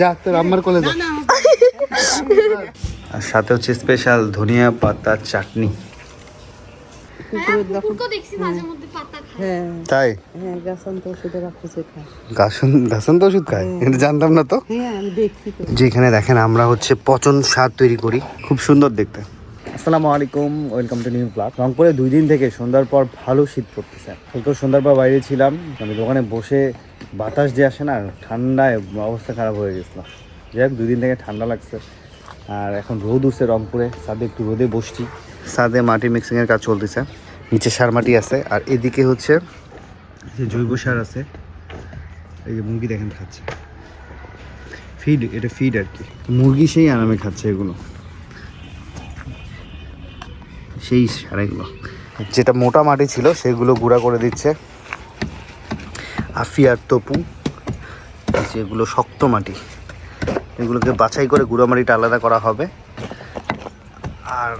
যা তোর আম্মার কোলে যা। আর সাথে হচ্ছে স্পেশাল ধনিয়া পাতার চাটনি। পাতা খায়। হ্যাঁ। তাই? হ্যাঁ গাছন তো ওষুধ খায়? এটা জানতাম না তো। হ্যাঁ আমি দেখছি তো। যেখানে দেখেন আমরা হচ্ছে পচন সার তৈরি করি। খুব সুন্দর দেখতে। আসসালামু আলাইকুম ওয়েলকাম টু নিউ ব্লগ। রংপুরে দুই দিন থেকে সন্ধ্যার পর ভালো শীত পড়তেছে। তো সন্ধ্যার পর বাইরে ছিলাম। আমি দোকানে বসে বাতাস যে আসে না, ঠান্ডায় অবস্থা খারাপ হয়ে গেছিল। যাই হোক, দুদিন থেকে ঠান্ডা লাগছে। আর এখন রোদ উঠছে রংপুরে সাথে একটু রোদে বসছি। সাদে মাটি মিক্সিংয়ের কাজ চলতেছে, নিচে সার মাটি আছে, আর এদিকে হচ্ছে যে জৈব সার আছে, এই যে মুরগি দেখেন খাচ্ছে। ফিড এটা ফিড আর কি। মুরগি সেই আরামে খাচ্ছে এগুলো। সেই সার এগুলো। যেটা মোটা মাটি ছিল, সেগুলো গুঁড়া করে দিচ্ছে। আফিয়ার তপু যেগুলো শক্ত মাটি। এগুলোকে বাছাই করে গুঁড়া মাটিটা আলাদা করা হবে। আর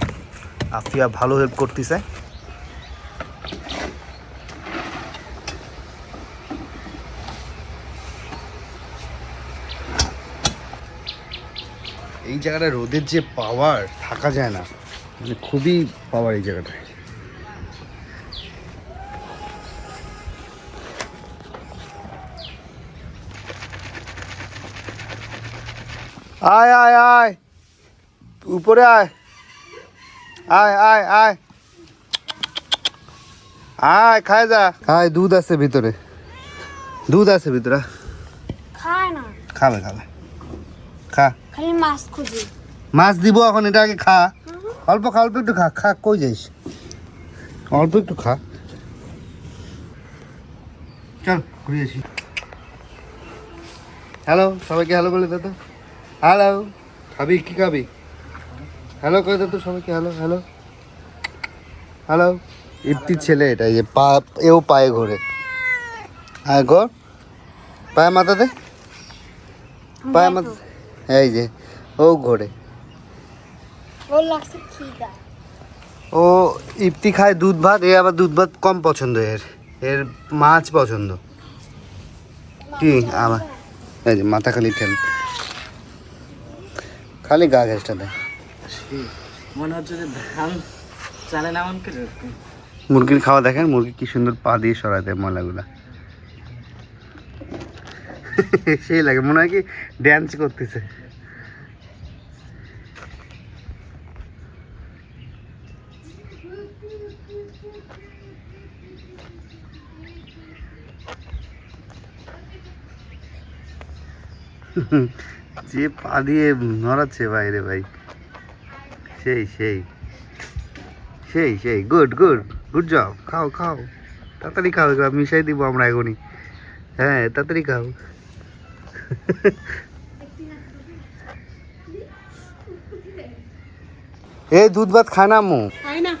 আফিয়া ভালো হেল্প করতেছে। এই জায়গাটা রোদের যে পাওয়ার থাকা যায় না। মানে খুবই পাওয়ার এই জায়গাটায়। আয় আয় আয়। উপরে আয়। আয় আয় আয়। আয় খায় যা। আয় দুধ আছে ভিতরে। দুধ আছে ভিতরে। খায় না। খাবে খাবে। খা। খালি মাছ খুঁজি। মাছ দিব এখন এটা আগে খা। অল্প খা অল্প একটু খা। খা কই যাইস? অল্প একটু খা। চল ঘুরে আসি। হ্যালো সবাইকে হ্যালো বলে দে তো। হ্যালো খাবি কি খাবি হ্যালো করে দে তো সবাইকে হ্যালো হ্যালো হ্যালো ইপ্তির ছেলে এটা এই যে পা এও পায়ে ঘোরে হ্যাঁ ঘর পায়ে মাথা দে পায়ে মাথা এই যে ও ঘোরে ওর লাগছে খিদা ও ইফতি খায় দুধ ভাত এ আবার দুধ ভাত কম পছন্দ এর এর মাছ পছন্দ কি আবার এই যে মাথা খালি ঠেল খালি গা ঘেসটা দেয়। মনে হচ্ছে যে ধান চালে না এমন করে মুরগির খাওয়া দেখেন মুরগি কি সুন্দর পা দিয়ে সরায় দেয় ময়লাগুলা। সেই লাগে মনে হয় কি ড্যান্স করতেছে। যে পা দিয়ে নড়াচ্ছে বাইরে ভাই। সেই সেই। সেই সেই। Good good. Good job. খাও খাও। তাড়াতাড়ি খাও মিশাই দিব আমরা এখনই। হ্যাঁ তাড়াতাড়ি খাও। এই দুধ ভাত খায় না না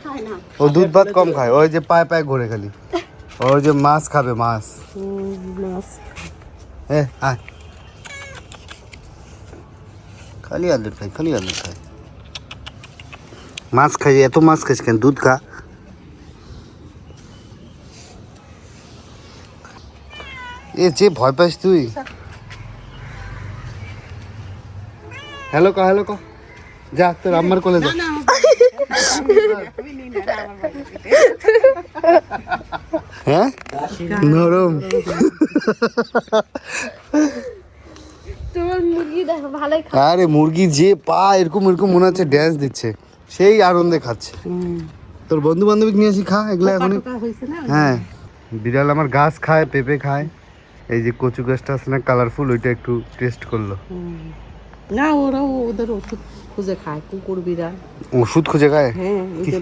ও দুধ ভাত কম খায়। ওই যে পায়ে পায়ে ঘুরে খালি। ওই যে মাছ খাবে মাছ। মাছ। এ আয় খালি আলু খাই খালি আলু খাই মাছ খাই এত মাছ খাইস কেন দুধ খা এ যে ভয় পাইস তুই হ্যালো ক হ্যালো ক যা তোর আম্মার কোলে যা হ্যাঁ নরম তোমার মুরগি দেখো ভালোই খায়। আরে মুরগি যে পা এরকম এরকম মনে হচ্ছে ড্যান্স দিচ্ছে। সেই আনন্দে খাচ্ছে। তোর বন্ধু বান্ধবী নিয়ে আসি খা এগুলো এখন হ্যাঁ। বিড়াল আমার গাছ খায় পেঁপে খায়। এই যে কচু গাছটা আছে না কালারফুল ওইটা একটু টেস্ট করল। না ওরাও ওদের ওষুধ খুঁজে খায় কুকুর বিড়াল ওষুধ খুঁজে খায়? হ্যাঁ ওই যে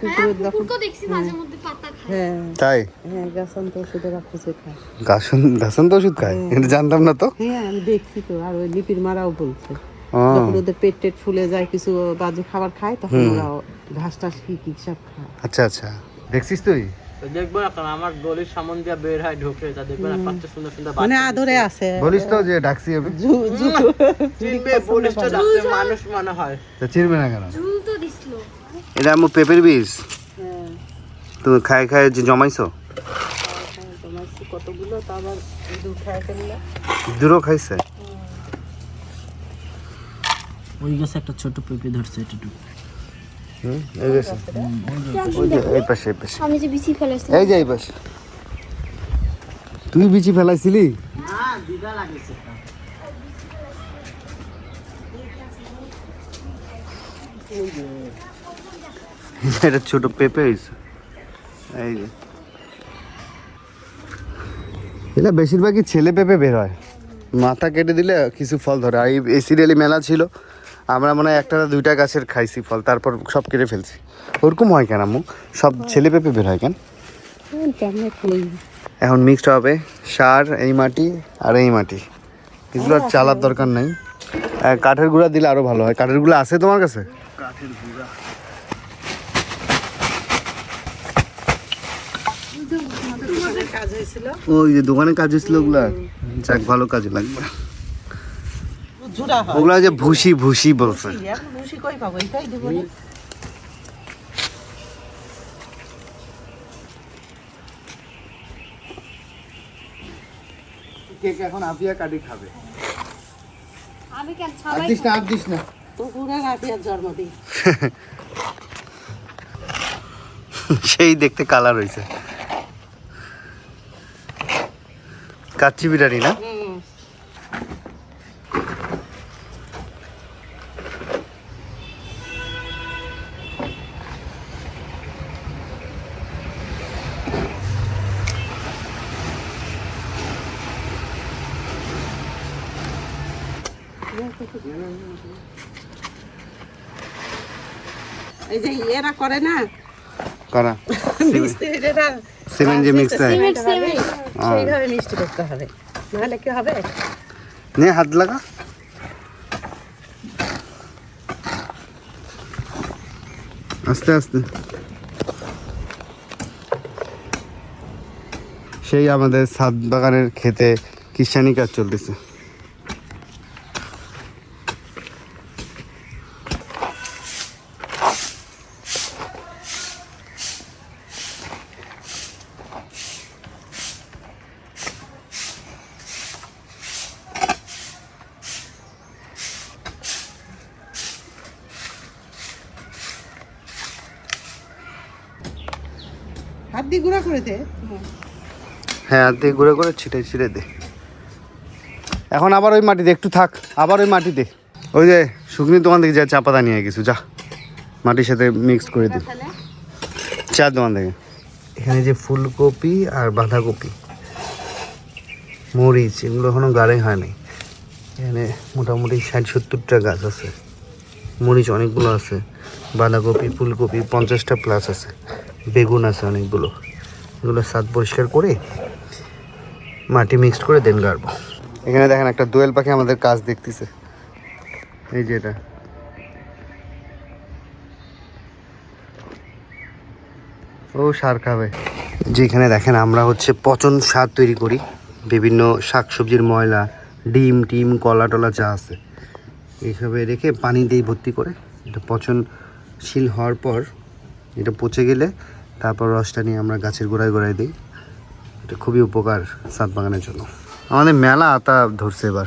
কুকুরের যখন দেখছি মাঝে মধ্যে পাতা খায়। হ্যাঁ। তাই? হ্যাঁ গাছান তো ওষুধে খুঁজে খায়। গাছন গাছন তো ওষুধ খায়? এটা জানতাম না তো। হ্যাঁ আমি দেখছি তো আর ওই লিপির মারাও বলছে। যখন ওদের পেট টেট ফুলে যায় কিছু বাজে খাবার খায় তখন ওরা ঘাস টাস কি কি সব খায়। আচ্ছা আচ্ছা। দেখছিস তুই? দেখবেন আপনার আমার গলির সামন দিয়ে বের হয় ঢুকে তা দেখবেন আর সুন্দর সুন্দর মানে আদরে আছে। বলিস তো যে ডাকছি আমি। জু- জু- চিনবে পুলিশটা মানুষ মনে হয়। তা চিনবে না কেন? ঝুল তো দিছিল। এটা আমার পেঁপের বীজ। হ্যাঁ। তুমি খায় খায় যে জমাইছো? তোমার কতগুলো তো আবার দুধ খায় ফেললে। দূরও খাইছে? ওই গাছে একটা ছোট পেঁপে ধরছে হুম এই গেছে যে এই পাশে। তুই বিচি ফেলাইছিলি? এটা ছোট পেঁপে হয়েছে। এই যে। এটা বেশিরভাগই ছেলে পেঁপে বের হয়। মাথা কেটে দিলে কিছু ফল ধরে। আর এই সিরিয়ালি মেলা ছিল। আমরা মনে হয় একটা দুইটা গাছের খাইছি ফল তারপর সব কেটে ফেলছি। ওরকম হয় কেন আম্মু? সব ছেলে পেঁপে বের হয় কেন? এখন মিক্সড হবে সার এই মাটি আর এই মাটি। এগুলো আর চালার দরকার নাই। কাঠের গুঁড়া দিলে আরও ভালো হয়। কাঠের গুঁড়া আছে তোমার কাছে? কাজ হয়েছিল? ওই যে দোকানে কাজ হয়েছিল ওগুলা। যাক ভালো কাজে লাগবে। জুড়া হয়। ওগুলা যে ভুসি ভুসি বলছে। এখন খুশি কই পাবো? এটাই দেবো কেক এখন আপিয়া কাটি খাবে। আমি কেন আর দিস না আর দিস না। তো পুরা রাতে আর জন্মদিন। সেই দেখতে কালার হয়েছে কাচ্চি বিরিয়ানি না হুম এই যে এরা করে না? করা। সিমেন্ট যে মিক্স হয় সিমেন্ট সিমেন্ট সেইভাবে মিষ্টি করতে হবে। নাহলে কি হবে? নে হাত লাগা। আস্তে আস্তে। সেই আমাদের সাত বাগানের খেতে কিষানি কাজ চলতেছে। হাত দিয়ে গুঁড়া করে দে। হ্যাঁ হাত দিয়ে ঘুরে করে ছিটে ছিটে দে। এখন আবার ওই মাটিতে একটু থাক আবার ওই মাটিতে ওই যে শুকনি দোকান থেকে যা চা পাতা নিয়ে গেছো যা। মাটির সাথে মিক্স করে দিই চা দোকান থেকে। এখানে যে ফুলকপি আর বাঁধাকপি মরিচ এগুলো এখনও গাড়ে হয়নি এখানে মোটামুটি ষাট সত্তরটা গাছ আছে। মরিচ অনেকগুলো আছে। বাঁধাকপি ফুলকপি পঞ্চাশটা প্লাস আছে। বেগুন আছে অনেকগুলো। এগুলো সাত পরিষ্কার করে মাটি মিক্সড করে দেন গাড়বো। এখানে দেখেন একটা দোয়েল পাখি আমাদের কাজ দেখতেছে। এই যে এটা। ও, সার খাবে। যেখানে দেখেন আমরা হচ্ছে পচন সার তৈরি করি। বিভিন্ন শাকসবজির ময়লা, ডিম টিম, কলা টলা যা আছে। এইভাবে রেখে পানি দিয়ে ভর্তি করে। এটা পচনশীল হওয়ার পর এটা পচে গেলে তারপর রসটা নিয়ে আমরা গাছের গোড়ায় গোড়ায় দিই। এটা খুবই উপকার সাত বাগানের জন্য। আমাদের মেলা আতা ধরছে এবার।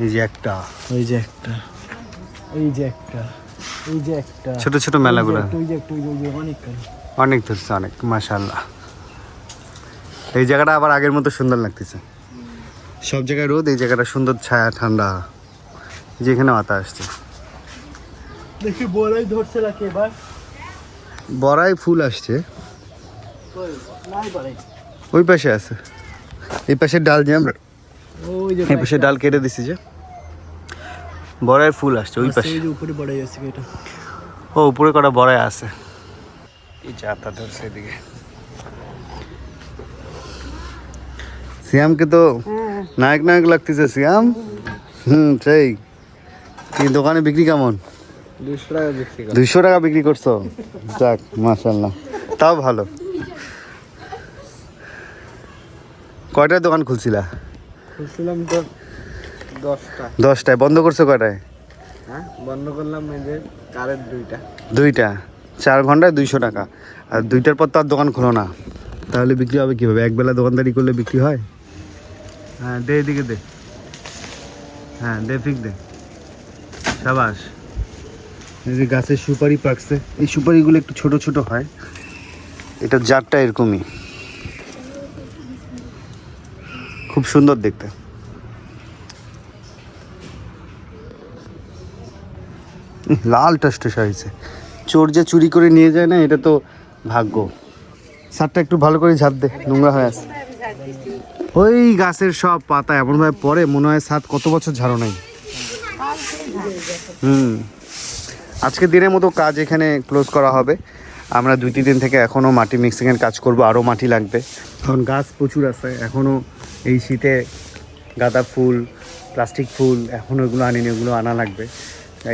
এই যে একটা। ওই যে একটা। ওই যে একটা। ওই যে একটা। ছোট ছোট মেলাগুলো। অনেক ধরছে অনেক মাশাল্লাহ এই জায়গাটা আবার আগের মতো সুন্দর লাগতেছে। সব জায়গায় রোদ এই জায়গাটা সুন্দর ছায়া ঠান্ডা। যেখানে আতা আসছে। দেখি বড়াই ধরছে নাকি এবার? বড়াই ফুল আসছে। ওই পাশে আছে। এই পাশে ডাল যে আমরা ওই যে এই পাশে ডাল কেটে দিছি যে। বড়াই ফুল আসছে ওই পাশে। উপরে বড়াই আছে এটা। ও উপরে কটা বড়াই আছে। এই আতা ধরছে এদিকে। সিয়ামকে তো হ্যাঁ। নায়ক নায়ক লাগতেছে সিয়াম। হুম সেই। দোকানে বিক্রি কেমন? দুইশো টাকা বিক্রি করছ? যাক মাশাল্লাহ তাও ভালো। কয়টায় দোকান খুলছিলা? খুলছিলাম তো দশটা। দশটায়। বন্ধ করছ কয়টায়? হ্যাঁ বন্ধ করলাম এই যে কারের দুইটা। দুইটা। চার ঘন্টায় দুইশো টাকা। আর দুইটার পর তো আর দোকান খোলো না। তাহলে বিক্রি হবে কীভাবে? একবেলা দোকানদারি করলে বিক্রি হয়? হ্যাঁ দে এদিকে দে। হ্যাঁ দে ফিক দে। সাবাস। যে গাছের সুপারি পাকছে। এই সুপারিগুলো একটু ছোট ছোট হয়। এটা জারটা এরকমই। খুব সুন্দর দেখতে। লাল টাস্টে হয়েছে। চোর যে চুরি করে নিয়ে যায় না, এটা তো ভাগ্য। সারটা একটু ভালো করে ঝাড় দে, নোংরা হয়ে আছে। ওই গাছের সব পাতা এমনভাবে পড়ে, মনে হয় সাত কত বছর ঝাড়ো নাই। হুম। আজকে দিনের মতো কাজ এখানে ক্লোজ করা হবে। আমরা দুই, তিন দিন থেকে এখনও মাটি মিক্সিংয়ের কাজ করব আরও মাটি লাগবে। এখন গাছ প্রচুর আছে এখনও এই শীতে গাঁদা ফুল প্লাস্টিক ফুল এখনও ওগুলো আনিনি ওগুলো আনা লাগবে।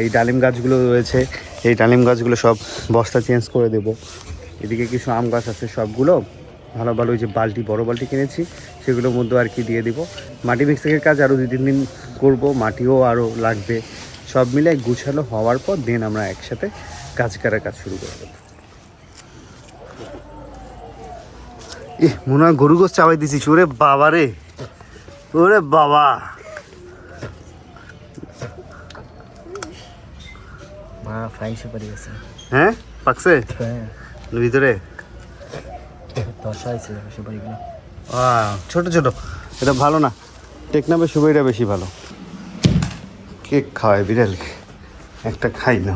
এই ডালিম গাছগুলো রয়েছে, এই ডালিম গাছগুলো সব বস্তা চেঞ্জ করে দেব। এদিকে কিছু আম গাছ আছে সবগুলো। ভালো ভালো যে বালতি, বড় বালতি কিনেছি, সেগুলোর মধ্যে আর কি দিয়ে দিব। মাটি মিক্সিংয়ের কাজ আরও দুই, তিন দিন করব, মাটিও আরও লাগবে। সব মিলে গুছালো হওয়ার পর দেন আমরা একসাথে কাজ করার কাজ শুরু করে দেবো এ মনে হয় গরু গোস চাবাই দিছিস ওরে বাবা রে। ওরে বাবা। মা ফ্রাই সুপারি আছে হ্যাঁ? পাকছে? হ্যাঁ। ভিতরে? ছোট ছোট। এটা ভালো না। টেকনাবে সুবাইটা বেশি ভালো। কেক খাওয়ায় বিড়ালকে একটা খাই না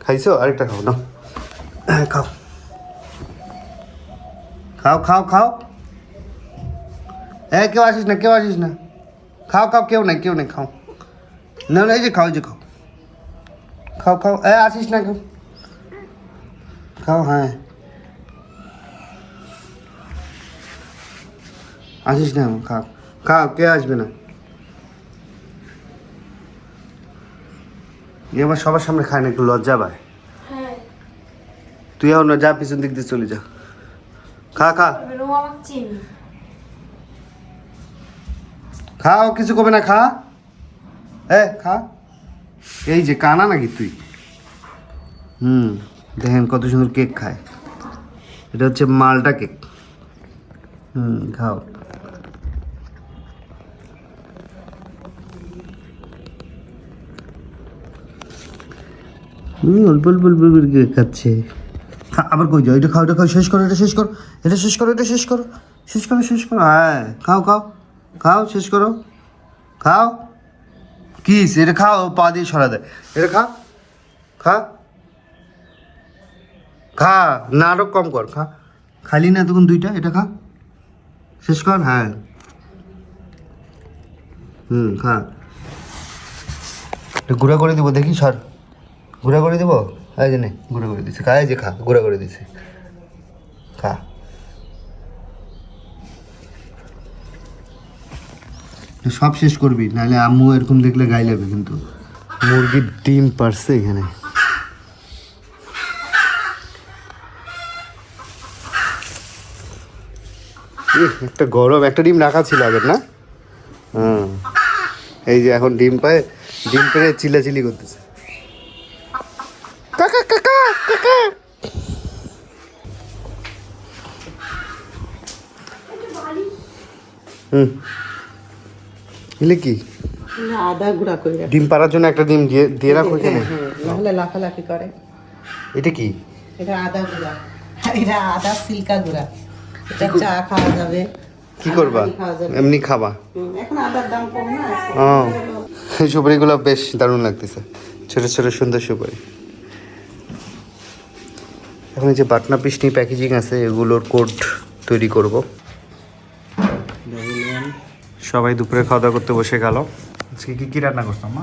খাইছো? আরেকটা খাও না হ্যাঁ, খাও। খাও খাও খাও। হ্যাঁ কেউ আসিস না কেউ আসিস না। খাও খাও কেউ নাই কেউ নাই খাও। না না এই যে খাও এই যে খাও। খাও খাও। এ আসিস না কেউ। খাও হ্যাঁ। আসিস না খাও। খাও কে আসবে না। এ আবার সবার সামনে খায় না একটু লজ্জা পায়। তুই এখন যা পিছন দিক দিয়ে চলে যা। খা খা। খাও কিছু কবে না খা। এ খা। এই যে কানা নাকি তুই? হুম দেখেন কত সুন্দর কেক খায়। এটা হচ্ছে মালটা কেক। হুম খাও। অল্প অল্প অল্প করে খাচ্ছে? আবার কই যাও? এটা খাও এটা খাও, শেষ করো, এটা শেষ করো, এটা শেষ করো, এটা শেষ করো শেষ করো শেষ করো হ্যাঁ খাও খাও খাও, শেষ করো, খাও কি এটা খাও, পা দিয়ে সরা দেয় এটা খা খা খা নাটক কম কর, খা, খালি না তখন দুইটা, এটা খা, শেষ কর হ্যাঁ হুম, খা, এটা গুঁড়া করে দিব, দেখি, সর। গুঁড়া করে দিব? এই যে নে গুঁড়া করে দিছে। খা যে খা, গুঁড়া করে দিছে। খা। সব শেষ করবি, নাহলে আম্মু এরকম দেখলে গাই লাগবে কিন্তু। মুরগির ডিম পারছে এখানে। একটা গরম, একটা ডিম রাখা ছিল আগের, না? হুম। এই যে এখন ডিম পায়, ডিম পেরে চিল্লাচিল্লি করতেছে। কাকা কাকা কাকা। হুম। এলে কি? আদা গুঁড়া করে ডিম পাড়ার জন্য একটা ডিম দিয়ে দিয়ে রাখো এখানে? হ্যাঁ, নাহলে লাফালাফি করে। এটা কি? এটা আদা গুঁড়া। এটা আদা সিল্কা গুঁড়া। এটা চা খাওয়া যাবে। কি করবা? এমনি খাবা? এখন আদার দাম কম না। ও সুপারিগুলো বেশ দারুণ লাগতেছে। ছোট ছোট সুন্দর সুপারি। এখন এই যে বাটনা পিসনি প্যাকেজিং আছে এগুলোর কোড তৈরি করব। সবাই দুপুরে খাওয়া দাওয়া করতে বসে গেল। আজকে কি কি রান্না করতাম মা?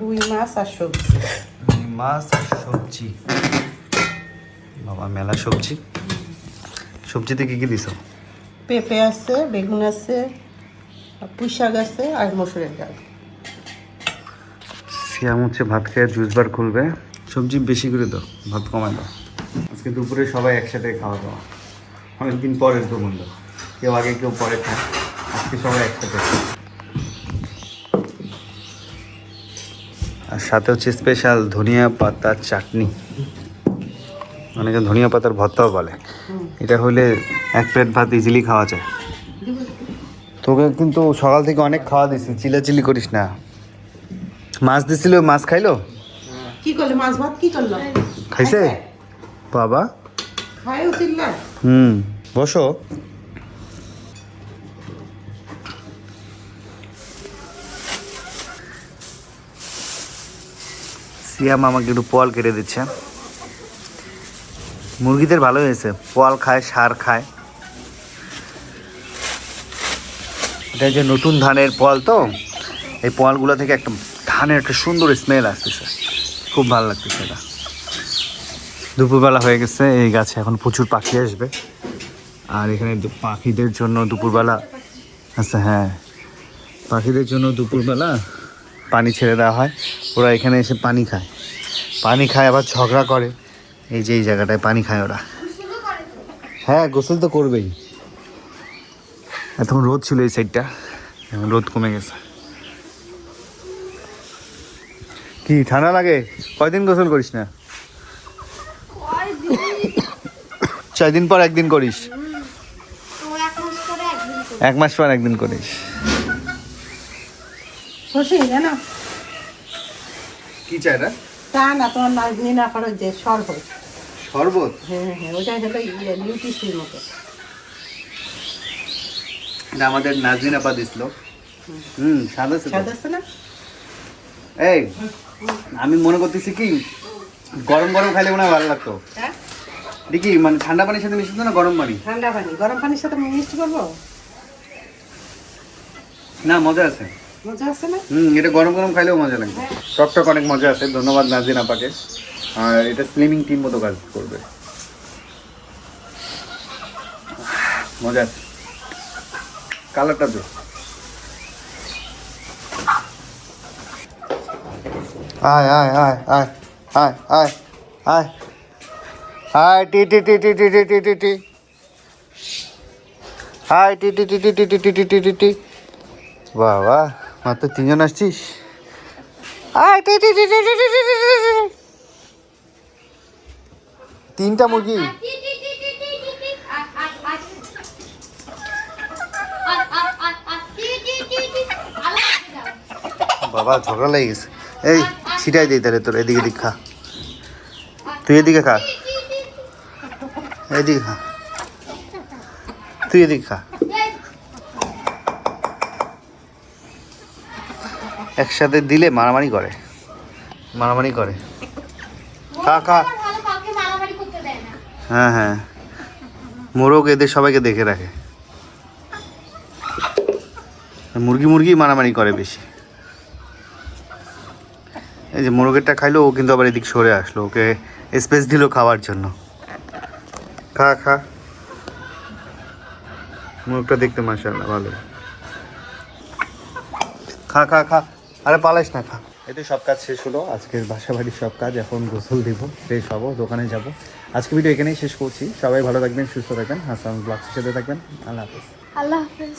রুই মাছ আর সবজি। মাছ আর সবজি। বাবা মেলা সবজি। সবজিতে কি কি দিছো? পেঁপে আছে বেগুন আছে আর পুঁই শাক আছে আর মসুরের ডাল। সিয়াম হচ্ছে ভাত খেয়ে জুস বার খুলবে। সবজি বেশি করে দাও ভাত কমায় দাও। আজকে দুপুরে সবাই একসাথে খাওয়া দাওয়া। অনেকদিন পরের তো বন্ধু কেউ আগে কেউ পরে খায়। আজকে সবাই একসাথে আর সাথে হচ্ছে স্পেশাল ধনিয়া পাতার চাটনি। অনেকে ধনিয়া পাতার ভর্তাও বলে। এটা হলে এক প্লেট ভাত ইজিলি খাওয়া যায়। তোকে কিন্তু সকাল থেকে অনেক খাওয়া দিছি চিলাচিলি করিস না। মাছ দিছিল মাছ খাইলো? কি করলে? মাছ ভাত কি করল? খাইছে? বাবা। হুম বসো। সিয়াম আমাকে একটু পোয়াল কেটে দিচ্ছে। মুরগিদের ভালো হয়েছে। পোয়াল খায় সার খায়। এটা যে নতুন ধানের পোয়াল তো এই পোয়ালগুলো থেকে একটা ধানের একটা সুন্দর স্মেল আসতেছে। খুব ভালো লাগতেছে এটা। দুপুরবেলা হয়ে গেছে, এই গাছে এখন প্রচুর পাখি আসবে। আর এখানে পাখিদের জন্য দুপুরবেলা আচ্ছা হ্যাঁ পাখিদের জন্য দুপুরবেলা পানি ছেড়ে দেওয়া হয়। ওরা এখানে এসে পানি খায়। পানি খায়, আবার ঝগড়া করে। এই যে এই জায়গাটায় পানি খায় ওরা। হ্যাঁ গোসল তো করবেই। এতক্ষণ রোদ ছিল এই সাইডটা এখন রোদ কমে গেছে। কি, ঠান্ডা লাগে? কয়দিন গোসল করিস না? ছয় দিন পর একদিন করিস। এক মাস করে একদিন করি। এক মাস পর একদিন করিস কি চাই না তা না তোমার মাছ নিয়ে না করো যে শরবত। শরবত? হ্যাঁ হ্যাঁ ওটা হলো ইয়ে নিউট্রিশনের মতো। এটা আমাদের নাজরিন আপা দিছিল। হুম আছে স্বাদ আছে না? এই আমি মনে করতেছি কি গরম গরম খাইলে মনে হয় ভালো লাগতো। হ্যাঁ? দেখি মানে ঠান্ডা পানির সাথে মিশিত না গরম পানি? ঠান্ডা পানি। গরম পানির সাথে মিক্সড করব? না মজা আছে। মজা আছে না? হুম এটা গরম গরম খাইলেও মজা লাগবে টক টক অনেক মজা আছে। ধন্যবাদ নাজরিন আপাকে। আর এটা স্লিমিং টিম মতো কাজ করবে। মজা আছে। কালারটা তো আয় আয় আয় আয় আয় আয় আয়। আয় টি টি টি টি টি টি টি টি টি হাই টি টি টি টি টি টি টি টি টি টি টি বাহ বাহ মাত্র তিনজন আসছিস আয় টি টি টি টি টি টি টি টি টি। তিনটা মুরগি। বাবা ঝগড়া লেগে গেছে এই ছিটাই দিই তাহলে তোর এদিকে দিক খা তুই এদিকে খা। এদিকে খা। তুই এদিকে খা। একসাথে দিলে মারামারি করে। মারামারি করে। খা খা। হ্যাঁ হ্যাঁ। মোরগ এদের সবাইকে দেখে রাখে। মুরগি মুরগি মারামারি করে বেশি। এই যে মোরগেরটা খাইলো, ও কিন্তু আবার এদিক সরে আসলো। ওকে স্পেস দিল খাওয়ার জন্য। খা খা। মুখটা দেখতে মাসাল্লাহ ভালো খা খা খা। আরে পালাইস না, খা। এতে সব কাজ শেষ হলো। আজকের বাসা বাড়ির সব কাজ এখন গোসল দিব, ফ্রেশ হব, দোকানে যাব। আজকে ভিডিও এখানেই শেষ করছি। সবাই ভালো থাকবেন, সুস্থ থাকবেন। হাসান ব্লগসের সাথে থাকবেন। আল্লাহ হাফেজ। আল্লাহ হাফেজ।